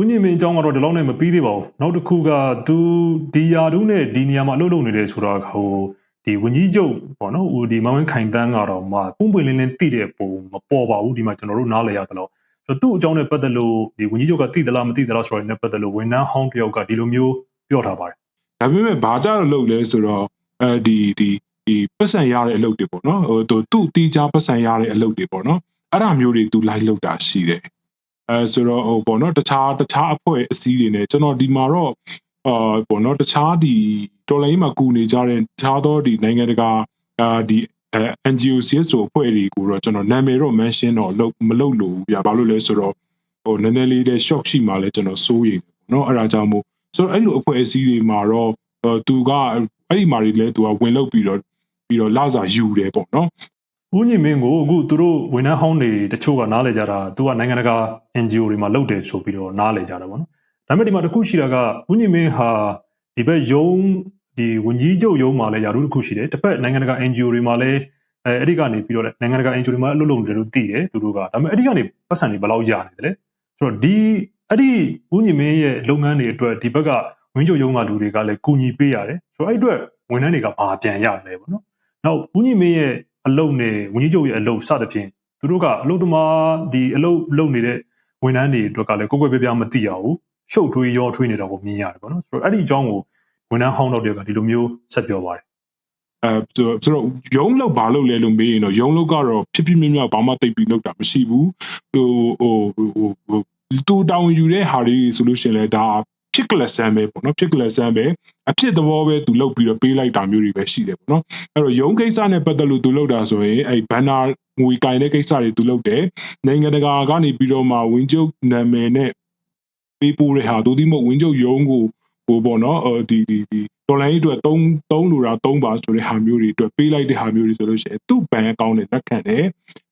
ဦးညီမင်းအကြောင်းကတော့ဒီလောက်နဲ့မပြီးသေးပါဘူးနောက်တစ်ခုကသူဒီယာတို့နဲ့ဒီနေရာမှာအလုပ်လုပ်နေတယ်ဆိုတာဟိုဒီဝင်းကြီးချုပ်ပေါ့နော်ဦးဒီမဝင်းခိုင်တန်းကတော့မှပုံပွင့်လင်းလင်းသိတဲ့ပုံမပေါ်ပါဘူးဒီမှာကျွန်တော်တို့နားလည်ရတယ်လို့ဆိုတော့သူ့အကြောင်းနဲ့ပတ်သက်လို့ဒီဝင်းကြီးချုပ်ကသိသလားမသိသလားဆိုတော့လည်းပတ်သက်လို့ဝန်ထမ်းဟောင်းတယောက်ကဒီလိုမျိုးပြောထားပါတယ်ဒါပေမဲ့ဘာကြတော့လုပ်လဲဆိုတော့အဲဒီဒီဒီပတ်စံရတဲ့အလုပ်တွေပေါ့နော်ဟိုသူသူ့တီးခြားပတ်စံရတဲ့အလုပ်တွေပေါ့နော်အဲ့ဒါမျိုးတွေသူလိုက်လုပ်တာရှိတယ် အဲဆိုတော့ဟိုပေါ့နော်တခြားတခြားအဖွဲ့အစည်းတွေနဲ့ကျွန်တော်ဒီမှာတော့အာပေါ့နော်တခြားဒီတော်လိုင်းမှာကူနေကြတဲ့တခြားသောဒီနိုင်ငံတကာအာဒီအဲ NGO CSO အဖွဲ့တွေကိုတော့ကျွန်တော်နာမည်တော့ mention တော့လုပ်မလုပ်လို့ဗျာဘာလို့လဲဆိုတော့ဟိုနည်းနည်းလေးတဲ့ shock ရှိမှလဲကျွန်တော်စိုးရိမ်တယ်ပေါ့နော်အဲ့ဒါကြောင့်မို့ဆိုတော့အဲ့လိုအဖွဲ့အစည်းတွေမှာတော့တော့သူကအဲ့ဒီမာတွေလဲသူကဝင်လောက်ပြီးတော့ပြီးတော့လာစာယူတယ်ပေါ့နော် ဦးညီမင်းကိုအခုသူတို့ဝန်ထမ်းဟောင်းတွေတချို့ကနားလဲကြတာသူကနိုင်ငံတကာ NGO တွေမှာလုပ်တယ်ဆိုပြီးတော့နားလဲကြတာပေါ့နော်ဒါပေမဲ့ဒီမှာတစ်ခုရှိတာကဦးညီမင်းဟာဒီဘက်ယုံဒီဝန်ကြီးချုပ်ယုံမှာလည်းယာရုတစ်ခုရှိတယ်တစ်ဖက်နိုင်ငံတကာ NGO တွေမှာလည်းအဲအဲ့ဒီကနေပြီးတော့လည်းနိုင်ငံတကာ NGO တွေမှာအလုပ်လုပ်နေတယ်လို့သိတယ်သူတို့ကဒါပေမဲ့အဲ့ဒီကနေပတ်စံတွေဘယ်လောက်ရနေတယ်လဲဆိုတော့ဒီအဲ့ဒီဦးညီမင်းရဲ့လုပ်ငန်းတွေအတွက်ဒီဘက်ကဝင်းချုပ်ယုံကလူတွေကလည်းကူညီပေးရတယ်ဆိုတော့အဲ့အတွက်ဝန်ထမ်းတွေကဘာပြန်ရလဲပေါ့နော်နောက်ဦးညီမင်းရဲ့ အလုပ်နဲ့ဝန်ကြီးချုပ်ရဲ့အလုပ်စသဖြင့်သူတို့ကအလုပ်သမားဒီအလုပ်လုပ်နေတဲ့ဝန်ထမ်းတွေအတွက်ကလည်းကိုယ်ကိုယ်ပြပြမသိရဘူးရှုပ်ထွေးရောထွေးနေတာကိုမြင်ရတယ်ပေါ့နော်ဆိုတော့အဲ့ဒီအကြောင်းကိုဝန်ထမ်းဟောင်းတော့တယောက်ကဒီလိုမျိုးဆက်ပြောပါတယ်အဲဆိုတော့ရုံးလောက်ဘာလုပ်လဲလို့မေးရင်တော့ရုံးလောက်ကတော့ဖြစ်ဖြစ်မြမြဘာမှတိတ်ပြီးလောက်တာမရှိဘူးဟိုဟိုဟိုဟိုတူတောင်းယူတဲ့ဟာတွေဆိုလို့ရှိရင်လည်းဒါ ဖြစ်ကလဆန်ပဲပေါ့နော်ဖြစ်ကလဆန်ပဲအဖြစ်သဘောပဲသူလုပ်ပြီးတော့ပေးလိုက်တာမျိုးတွေပဲရှိတယ်ပေါ့နော်အဲ့တော့ရုံးကိစ္စနဲ့ပတ်သက်လို့သူလုပ်တာဆိုရင်အဲ့ဘန်နာငွေကင်တဲ့ကိစ္စတွေသူလုပ်တယ်နိုင်ငံတကာကနေပြီးတော့မှဝင်းကျုပ်နာမည်နဲ့ပေးပို့တဲ့ဟာဒိုဒီမဟုတ်ဝင်းကျုပ်ရုံးကို ဟိုပေါ့နော်ဒီဒီဒီဒေါ်လာကြီးအတွက်3 3လိုတာ3ပါဆိုတဲ့ဟာမျိုးတွေအတွက်ပေးလိုက်တဲ့ဟာမျိုးတွေဆိုလို့ရှိရင်သူ့ဘဏ်အကောင့်နဲ့လက်ခံတယ်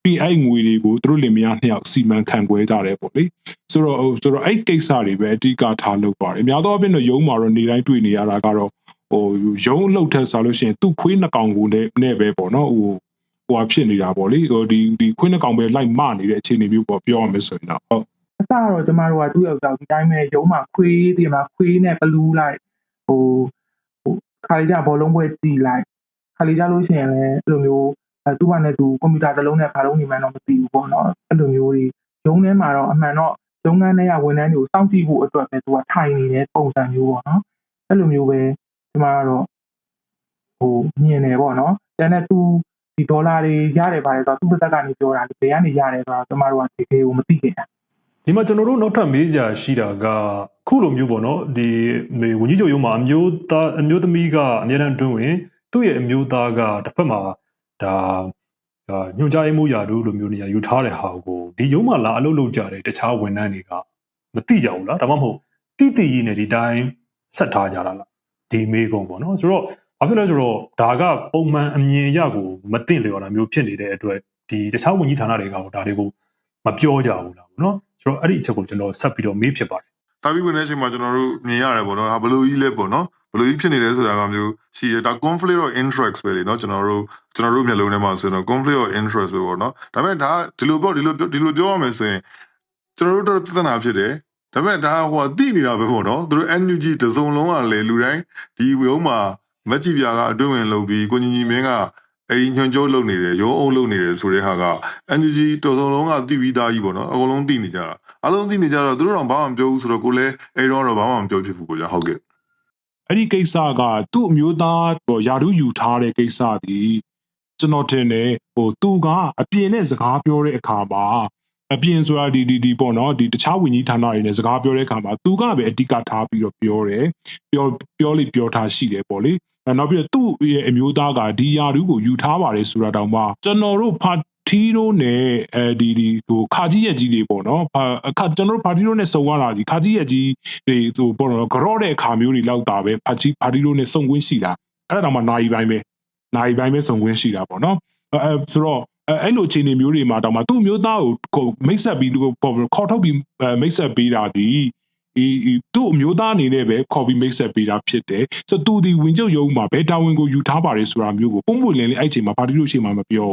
ပြီးအဲ့ငွေတွေကိုသူတို့လင်မယားနှစ်ယောက်စီမံခန့်ခွဲကြတယ်ပေါ့လေဆိုတော့ဆိုတော့အဲ့ကိစ္စတွေပဲအဓိကထားလုပ်ပါတယ်အများသောအားဖြင့်တော့ရုံးမှာတော့နေတိုင်းတွေ့နေရတာကတော့ဟိုရုံးအလုပ်ထက်ဆိုလို့ရှိရင်သူ့ခွေးနှကောင်ကိုလည်းနဲ့ပဲပေါ့နော်ဟိုဟိုဟာဖြစ်နေတာပေါ့လေဟိုဒီဒီခွေးနှကောင်ပဲလိုက်မနေတဲ့အခြေအနေမျိုးပေါ့ပြောရမယ်ဆိုရင်တော့ဟုတ် အစတော့ကျမတို့ကသူ့ယောက်ျားဒီတိုင်းပဲရုံးမှာခွေးဒီမှာခွေးနဲ့ဘလူးလိုက်ဟိုဟိုခါလေးကြဘောလုံးပွဲတီးလိုက်ခါလေးကြလို့ရှိရင်လည်းအဲ့လိုမျိုးအဲသူ့ဘာနဲ့သူကွန်ပျူတာတစ်လုံးနဲ့ဘာလုံးနေမှန်းတော့မသိဘူးပေါ့နော်အဲ့လိုမျိုးတွေရုံးထဲမှာတော့အမှန်တော့ရုံးခန်းထဲကဝန်ထမ်းတွေကိုစောင့်ကြည့်ဖို့အတွက်ပဲသူကထိုင်နေတဲ့ပုံစံမျိုးပေါ့နော်အဲ့လိုမျိုးပဲကျမကတော့ဟိုမြင်တယ်ပေါ့နော်တန်တဲ့သူဒီဒေါ်လာတွေရတယ်ပါတယ်ဆိုတော့သူ့ဘက်ကနေပြောတာလေဘယ်ကနေရတယ်ဆိုတော့ကျမတို့ကဒီကေကိုမသိခဲ့တာ ဒီမှာကျွန်တော်တို့နောက်ထပ်မေးစရာရှိတာကခုလိုမျိုးပေါ့နော်ဒီမေဝန်ကြီးချုပ်ရုံးမှာအမျိုးသားအမျိုးသမီးကအများတန်းတွင်းဝင်သူ့ရဲ့အမျိုးသားကတစ်ဖက်မှာဒါဒါညွှန်ကြားရေးမှုရာတို့လိုမျိုးနေရာယူထားတဲ့ဟာကိုဒီရုံးမှာလာအလုပ်လုပ်ကြတဲ့တခြားဝန်ထမ်းတွေကမသိကြဘူးလားဒါမှမဟုတ်တိတိကြီးနဲ့ဒီတိုင်းဆက်ထားကြတာလားဒီမေးကုန်ပေါ့နော်ဆိုတော့ဘာဖြစ်လဲဆိုတော့ဒါကပုံမှန်အမြင်အရကိုမသိလျော်တာမျိုးဖြစ်နေတဲ့အတွက်ဒီတခြားဝန်ကြီးဌာနတွေကဒါတွေကို မပြောကြဘူးလားပေါ့နော်ဆိုတော့အဲ့ဒီအချက်ကိုကျွန်တော်ဆက်ပြီးတော့မေးဖြစ်ပါတယ်တာပြီးဝင်တဲ့အချိန်မှာကျွန်တော်တို့မြင်ရတယ်ပေါ့နော်ဟာဘလို့ကြီးလဲပေါ့နော်ဘလို့ကြီးဖြစ်နေလဲဆိုတာကမျိုးရှိရဒါ conflict of interest ပဲလေနော်ကျွန်တော်တို့ကျွန်တော်တို့မျက်လုံးထဲမှာဆိုရင်တော့ conflict of interest ပဲပေါ့နော်ဒါပေမဲ့ဒါဒီလိုပေါ့ဒီလိုဒီလိုပြောရမယ်ဆိုရင်ကျွန်တော်တို့တော့ပြဿနာဖြစ်တယ်ဒါပေမဲ့ဒါဟိုတိနေတာပဲပေါ့နော်သူတို့ NUG တစုံလုံးကလေလူတိုင်းဒီဝုံမှာမက်ကြီးပြာကအတွင်းဝင်လုပ်ပြီးကိုညီညီမင်းက အဲ့ဒီညွန်ကျိုးလုပ်နေတယ်ရုံးအုပ်လုပ်နေတယ်ဆိုတဲ့ဟာက NUG တစုံလုံးကတိပြီးသားကြီးပေါ့နော်အကုန်လုံးတိနေကြတာအလုံးသိနေကြတော့သူတို့တော့ဘာမှမပြောဘူးဆိုတော့ကိုလည်းအဲ့တော့တော့ဘာမှမပြောဖြစ်ဘူးကိုကြဟုတ်ကဲ့အဲ့ဒီကိစ္စကသူ့အမျိုးသားဟိုယာရုယူထားတဲ့ကိစ္စဒီကျွန်တော်ထင်တယ်ဟိုသူကအပြင်နဲ့စကားပြောတဲ့အခါမှာအပြင်ဆိုတာဒီဒီဒီပေါ့နော်ဒီတခြားဝင်ကြီးဌာနတွေနဲ့စကားပြောတဲ့အခါမှာသူကပဲအဓိကထားပြီးတော့ပြောတယ်ပြောပြောလိပြောထားရှိတယ်ပေါ့လေအဲ နောက်ပြီးတော့သူ့ရဲ့အမျိုးသားကဒီယာရုကိုယူထားပါတယ်ဆိုတာတောင်မှကျွန်တော်တို့ဖာထီရိုနဲ့အဲဒီဒီဟိုခါကြီးရဲ့ကြီးတွေပေါ့နော်ဖာအခါကျွန်တော်တို့ဖာထီရိုနဲ့စုံရတာဒီခါကြီးရဲ့ကြီးတွေဟိုပေါ့နော်ကြော့တဲ့အခါမျိုးတွေလောက်တာပဲဖာကြီးဖာထီရိုနဲ့စုံခွင့်ရှိတာအဲ့ဒါတောင်မှနိုင်ပိုင်းပဲနိုင်ပိုင်းပဲစုံခွင့်ရှိတာပေါ့နော်အဲအဲဆိုတော့အဲအဲ့လိုအခြေအနေမျိုးတွေမှာတောင်မှသူ့မျိုးသားကိုမိတ်ဆက်ပြီးပေါ့ခေါ်ထုတ်ပြီးမိတ်ဆက်ပေးတာဒီ ဒီသူ့အမျိုးသားအနေနဲ့ပဲခေါ်ပြီးမိတ်ဆက်ပေးတာဖြစ်တယ်ဆိုတော့သူဒီဝင်ချုပ်ရုံးမှာဘယ်တာဝန်ကိုယူထားပါတယ်ဆိုတာမျိုးကိုပုံပွင့်လင်းလေးအဲ့ချိန်မှာပါတီလို့ရှိမှမပြော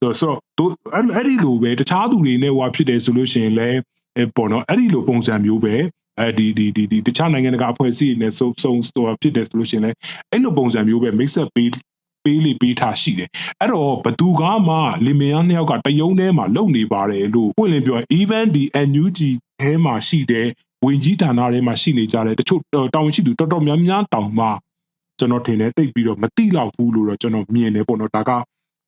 ဘူးဆိုတော့အဲ့အဲ့ဒီလိုပဲတခြားသူတွေနဲ့ဟွာဖြစ်တယ်ဆိုလို့ရှိရင်လည်းအဲပေါ့နော်အဲ့ဒီလိုပုံစံမျိုးပဲအဲဒီဒီဒီဒီတခြားနိုင်ငံတကာအဖွဲ့အစည်းတွေနဲ့စုံစုံဟိုဖြစ်တယ်ဆိုလို့ရှိရင်လည်းအဲ့လိုပုံစံမျိုးပဲ mix up ပေးပေးလိပေးထားရှိတယ်အဲ့တော့ဘသူကမှလင်မယားနှစ်ယောက်ကတယုံထဲမှာလုံနေပါတယ်လို့ပွင့်လင်းပြောရင် even ဒီ NUG ထဲမှာရှိတဲ့ ဝင်ကြီးဌာနထဲမှာရှိနေကြတဲ့တချို့တောင်ရှိသူတော်တော်များများတောင်မှကျွန်တော်ထင်တယ်တိတ်ပြီးတော့မတိလောက်ဘူးလို့တော့ကျွန်တော်မြင်တယ်ပေါ့နော်ဒါက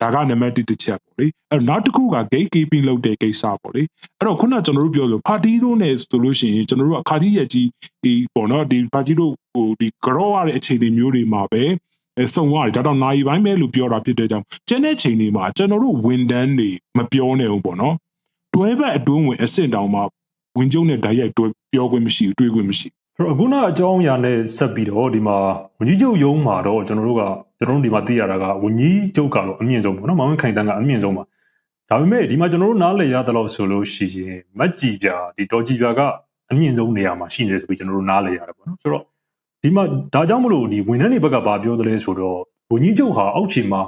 ဒါကနံပါတ်1တစ်ချက်ပေါ့လေအဲ့တော့နောက်တစ်ခုက gate keeping လုပ်တဲ့ကိစ္စပေါ့လေအဲ့တော့ခုနကျွန်တော်တို့ပြောလို့ party တို့နဲ့ဆိုလို့ရှိရင်ကျွန်တော်တို့ကခါတီးရဲ့ကြီးဒီပေါ့နော်ဒီ party တို့ဟိုဒီ grow ရတဲ့အခြေအနေမျိုးတွေမှာပဲစုံသွားတယ်ဒါတော့နိုင်ပိုင်းပဲလို့ပြောတာဖြစ်တဲ့ကြောင့်ကျန်တဲ့ချိန်တွေမှာကျွန်တော်တို့ဝန်တန်းတွေမပြောနဲ့ဘူးပေါ့နော်တွဲဘက်အတွင်းဝင်အဆင့်တောင်မှ ဝင်ကျုံနဲ့ဓာတ်ရိုက်တွဲပြောခွင့်မရှိဘူးတွေးခွင့်မရှိဆိုတော့အခုနအကြောင်းအရာနဲ့ဆက်ပြီးတော့ဒီမှာဝန်ကြီးချုပ်ရုံးမှာတော့ကျွန်တော်တို့ကကျွန်တော်တို့ဒီမှာသိရတာကဝန်ကြီးချုပ်ကတော့အမြင့်ဆုံးပေါ့နော်မောင်ဝင်းခိုင်တန်းကအမြင့်ဆုံးပါဒါပေမဲ့ဒီမှာကျွန်တော်တို့နားလည်ရသလောက်ဆိုလို့ရှိရင်မက်ကြီးပြဒီတော်ကြီးပြကအမြင့်ဆုံးနေရာမှာရှိနေတယ်ဆိုပြီးကျွန်တော်တို့နားလည်ရတယ်ပေါ့နော်ဆိုတော့ဒီမှာဒါကြောင့်မလို့ဒီဝန်ထမ်းတွေဘက်ကဘာပြောသလဲဆိုတော့ဝန်ကြီးချုပ်ဟာအောက်ခြေမှာ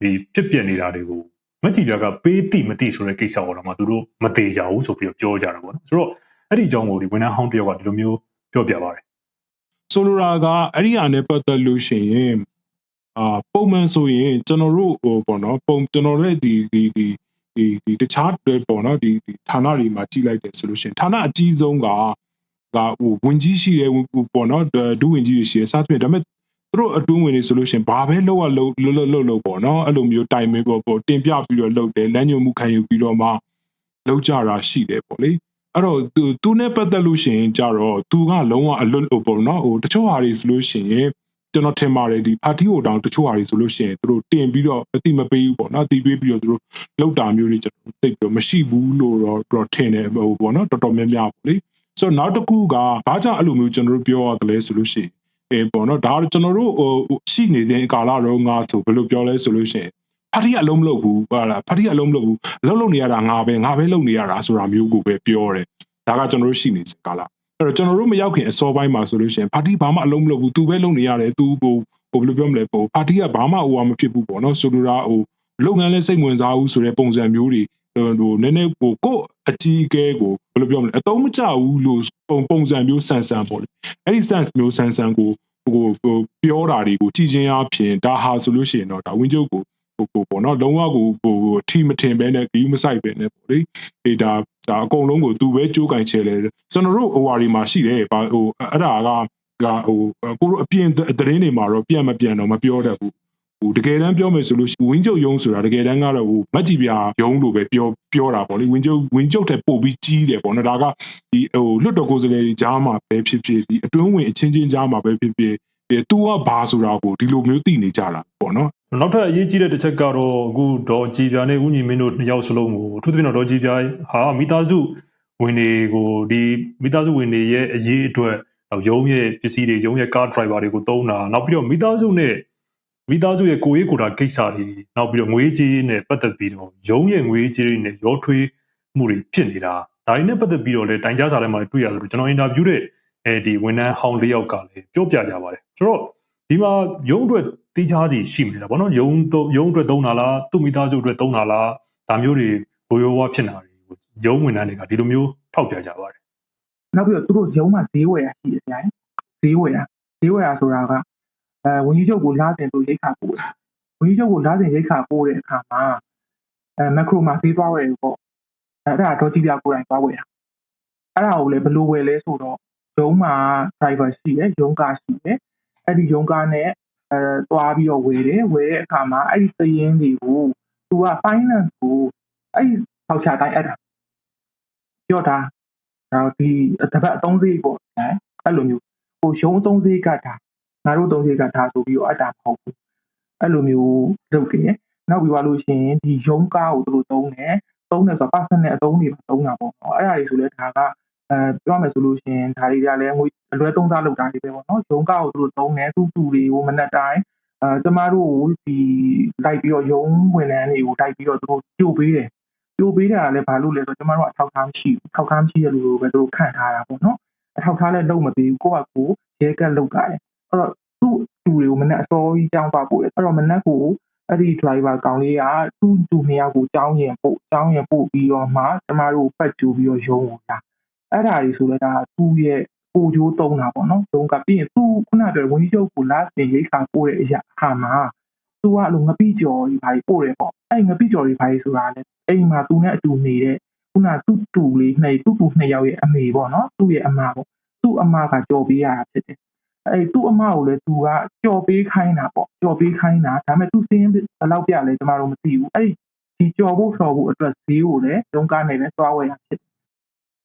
ဒီဖြစ်ပြနေတာတွေကို မက်ကြီးပြကပေးတိမတိဆိုတဲ့ကိစ္စပေါ်တော့မှသူတို့မသေးကြဘူးဆိုပြီးတော့ပြောကြတာပေါ့နော်ဆိုတော့အဲ့ဒီအကြောင်းကိုဒီဝန်ထမ်းဟောင်းတယောက်ကဒီလိုမျိုးပြောပြပါတယ်ဆိုလိုတာကအဲ့ဒီဟာနဲ့ပတ်သက်လို့ရှိရင်အာပုံမှန်ဆိုရင်ကျွန်တော်တို့ဟိုပေါ့နော်ပုံကျွန်တော်တို့ဒီဒီဒီဒီဒီတခြားပေါ့နော်ဒီဒီဌာနတွေမှာကြည့်လိုက်တယ်ဆိုလို့ရှိရင်ဌာနအကြီးဆုံးကကဟိုဝင်ကြီးရှိတယ်ပေါ့နော်ဒုဝင်ကြီးတွေရှိတယ်စသဖြင့်ဒါပေမဲ့ သူတို့အတွင်းဝင်နေဆိုလို့ရှိရင်ဘာပဲလောက်ရလောက်လောက်လောက်လောက်ပေါ့နော်အဲ့လိုမျိုးတိုင်မေးပေါ့ပေါ့တင်ပြပြီးတော့လုပ်တယ်လမ်းညွှန်မှုခံယူပြီးတော့မှလောက်ကြတာရှိတယ်ပေါ့လေအဲ့တော့သူသူနဲ့ပတ်သက်လို့ရှိရင်ကြတော့သူကလုံးဝအလွတ်လို့ပေါ့နော်ဟိုတချို့ဟာတွေဆိုလို့ရှိရင်ကျွန်တော်ထင်ပါတယ်ဒီ party ဟိုတောင်တချို့ဟာတွေဆိုလို့ရှိရင်သူတို့တင်ပြီးတော့အတိမပေးဘူးပေါ့နော်အတိပေးပြီးတော့သူတို့လောက်တာမျိုးတွေကျွန်တော်သိပြီးတော့မရှိဘူးလို့တော့တော့ထင်တယ်ဟိုပေါ့နော်တော်တော်များများပေါ့လေဆိုတော့နောက်တစ်ခုကဘာကြောင့်အဲ့လိုမျိုးကျွန်တော်တို့ပြောရတယ်လဲဆိုလို့ရှိရင် အဲပေါ့နော်ဒါကျွန်တော်တို့ဟိုရှိနေတဲ့ကာလတော့ငါဆိုဘယ်လိုပြောလဲဆိုလို့ရှိရင်ဖာတီအလုံးမလုပ်ဘူးဟာလားဖာတီအလုံးမလုပ်ဘူးလှုပ်လှုပ်နေရတာငါပဲငါပဲလှုပ်နေရတာဆိုတာမျိုးကိုပဲပြောတယ်ဒါကကျွန်တော်တို့ရှိနေစကားလားအဲ့တော့ကျွန်တော်တို့မရောက်ခင်အစောပိုင်းမှာဆိုလို့ရှိရင်ဖာတီဘာမှအလုံးမလုပ်ဘူးသူပဲလုပ်နေရတယ်သူဟိုဟိုဘယ်လိုပြောမလဲဟိုဖာတီကဘာမှဟိုဟာမဖြစ်ဘူးပေါ့နော်ဆိုလိုတာဟိုလုပ်ငန်းလဲစိတ်ဝင်စားဘူးဆိုတဲ့ပုံစံမျိုးတွေ ဟိုနည်းနည်းဟိုကိုအကြီးအကဲကိုဘယ်လိုပြောမလဲအတုံးမကျဘူးလို့ပုံပုံစံမျိုးဆန်ဆန်ပေါ့လေအဲ့ဒီ sense မျိုးဆန်ဆန်ကိုဟိုဟိုပြောတာတွေကိုကြည်ချင်းအဖြစ်ဒါဟာဆိုလို့ရှိရင်တော့ဒါဝင်းကျုပ်ကိုဟိုပေါ့နော်လုံးဝကိုဟိုအထီမထင်ပဲနဲ့ဂီးမဆိုင်ပဲနဲ့ပေါ့လေအေးဒါဒါအကုန်လုံးကိုသူပဲကြိုးကင်ချဲလဲကျွန်တော်တို့ဟိုဟာတွေမှာရှိတယ်ဗာဟိုအဲ့ဒါကကဟိုကိုတို့အပြင်သတင်းတွေမှာတော့ပြန်မပြန်တော့မပြောတတ်ဘူး ဟိုတကယ်တမ်းပြောမယ်ဆိုလို့ဝင်းကျုပ်ယုံဆိုတာတကယ်တမ်းကတော့ဟိုမက်ကြီးပြာယုံလို့ပဲပြောပြောတာပေါ့လေဝင်းကျုပ်ဝင်းကျုပ်တဲ့ပို့ပြီးကြီးတယ်ပေါ့နော်ဒါကဒီဟိုလွတ်တော်ကိုယ်စားလှယ်ကြီးကြားမှာပဲဖြစ်ဖြစ်ဒီအတွင်းဝင်အချင်းချင်းကြားမှာပဲဖြစ်ဖြစ်ဒီသူကဘာဆိုတာကိုဒီလိုမျိုးသိနေကြတာပေါ့နော်နောက်ထပ်အရေးကြီးတဲ့တစ်ချက်ကတော့အခုဒေါ်ကြည်ပြာနဲ့ဦးညီမင်းတို့နှစ်ယောက်စလုံးကိုအထူးသဖြင့်တော့ဒေါ်ကြည်ပြာဟာမိသားစုဝင်တွေကိုဒီမိသားစုဝင်တွေရဲ့အရေးအတွက်နောက်ရုံးရဲ့ပစ္စည်းတွေရုံးရဲ့ကားဒရိုင်ဘာတွေကိုတုံးတာနောက်ပြီးတော့မိသားစုနဲ့ မိသားစုရဲ့ကိုယ်ရေးကိုယ်တာကိစ္စတွေနောက်ပြီးတော့ငွေကြေးနဲ့ပတ်သက်ပြီးတော့ရုံးရဲ့ငွေကြေးတွေနဲ့ရောထွေးမှုတွေဖြစ်နေတာဒါတွေနဲ့ပတ်သက်ပြီးတော့လည်းတိုင်ကြားစာထဲမှာတွေ့ရတယ်လို့ကျွန်တော်အင်တာဗျူးတဲ့အဲဒီဝန်ထမ်းဟောင်းလေးယောက်ကလည်းပြောပြကြပါတယ်ဆိုတော့ဒီမှာရုံးအတွက်တီးခြားစီရှိမနေတာဗောနော်ရုံတော့ရုံအတွက်သုံးတာလားသူ့မိသားစုအတွက်သုံးတာလားဒါမျိုးတွေဘိုးရောဝါဖြစ်နေတာတွေကိုရုံဝန်ထမ်းတွေကဒီလိုမျိုးထောက်ပြကြပါတယ်နောက်ပြီးတော့သူတို့ရုံးမှာဈေးဝယ်ရရှိတယ်ဗျာဈေးဝယ်ရဈေးဝယ်ရဆိုတာက အဲဝန်ကြီးချုပ်ကိုလာတင်သူရိတ်ခါပို့တာဝန်ကြီးချုပ်ကိုလာတင်ရိတ်ခါပို့တဲ့အခါမှာအဲမက်ခရိုမှာဈေးသွားဝယ်ပေါ့အဲ့ဒါတော့ကြည့်ပြကိုယ်တိုင်သွားဝယ်ရအဲ့ဒါကိုလည်းဘယ်လိုဝယ်လဲဆိုတော့ရုံးမှာ driver ရှိတယ်ရုံးကားရှိတယ်အဲ့ဒီရုံးကားနဲ့အဲသွားပြီးတော့ဝယ်တယ်ဝယ်တဲ့အခါမှာအဲ့ဒီသရင်တွေကိုသူက finance ကိုအဲ့ဒီထောက်ချတိုင်းအဲ့ဒါပြောတာဒါဒီတပတ်အသုံးစရိတ်ပေါ့နော်အဲ့လိုမျိုးဟိုရုံးအသုံးစရိတ်ကဒါ ငါတို့သုံးစရိတ်ကဒါဆိုပြီးတော့အတာမဟုတ်ဘူးအဲ့လိုမျိုးလုပ်တယ်နောက်ပြီးသွားလို့ရှိရင်ဒီရုံးကားကိုသူတို့သုံးတယ်သုံးတယ်ဆိုတော့ personal အသုံးတွေပါသုံးတာပေါ့နော်အဲ့ဒါတွေဆိုလဲဒါကအဲပြောမယ်ဆိုလို့ရှိရင်ဒါတွေကလည်းငွေအလွဲသုံးစားလုပ်တာတွေပဲပေါ့နော်ရုံးကားကိုသူတို့သုံးတယ်သူ့သူတွေကိုမနက်တိုင်းအဲကျမတို့ကိုဒီလိုက်ပြီးတော့ရုံးဝန်ထမ်းတွေကိုတိုက်ပြီးတော့သူတို့ကြိုပေးတယ်ကြိုပေးတာလည်းဘာလို့လဲဆိုတော့ကျမတို့အထောက်ထားမရှိဘူးထောက်ထားမရှိတဲ့လူတွေကိုပဲသူတို့ခန့်ထားတာပေါ့နော်အထောက်ထားလည်းလုပ်မပေးဘူးကိုယ့်ကကိုရဲကက်လုပ်တာတယ် အဲ့တော့သူ့သူတွေကိုမနက်အစောကြီးကြောင်းသွားပို့တယ်အဲ့တော့မနက်ကိုအဲ့ဒီ driver ကောင်လေးကသူ့သူနှစ်ယောက်ကိုကြောင်းရင်ပို့ကြောင်းရင်ပို့ပြီးတော့မှကျမတို့ပတ်ကြိုပြီးတော့ရုံးကိုလာအဲ့ဒါကြီးဆိုတော့ဒါသူ့ရဲ့ပိုကျိုးတုံးတာပေါ့နော်ဒုံကပြီးရင်သူခုနပြောဝန်ကြီးချုပ်ကိုလာစင်ရိတ်ခါပို့တဲ့အရာဟာမှာသူကအဲ့လိုငပိကျော်ကြီးဘာကြီးပို့တယ်ပေါ့အဲ့ငပိကျော်ကြီးဘာကြီးဆိုတာလဲအိမ်မှာသူနဲ့အတူနေတဲ့ခုနသူ့တူလေးနှစ်သူ့တူနှစ်ယောက်ရဲ့အမေပေါ့နော်သူ့ရဲ့အမပေါ့သူ့အမကကြော်ပေးရတာဖြစ်တယ် အဲ့သူ့အမကိုလည်းသူကကြော်ပေးခိုင်းတာပေါ့ကြော်ပေးခိုင်းတာဒါပေမဲ့သူစင်းဘယ်လောက်ပြလဲကျမတို့မသိဘူးအဲ့ဒီကြော်ဖို့ဆော်ဖို့အတွက်ဈေးကိုလည်းဒုံကားနေပဲသွားဝယ်ရဖြစ်တယ်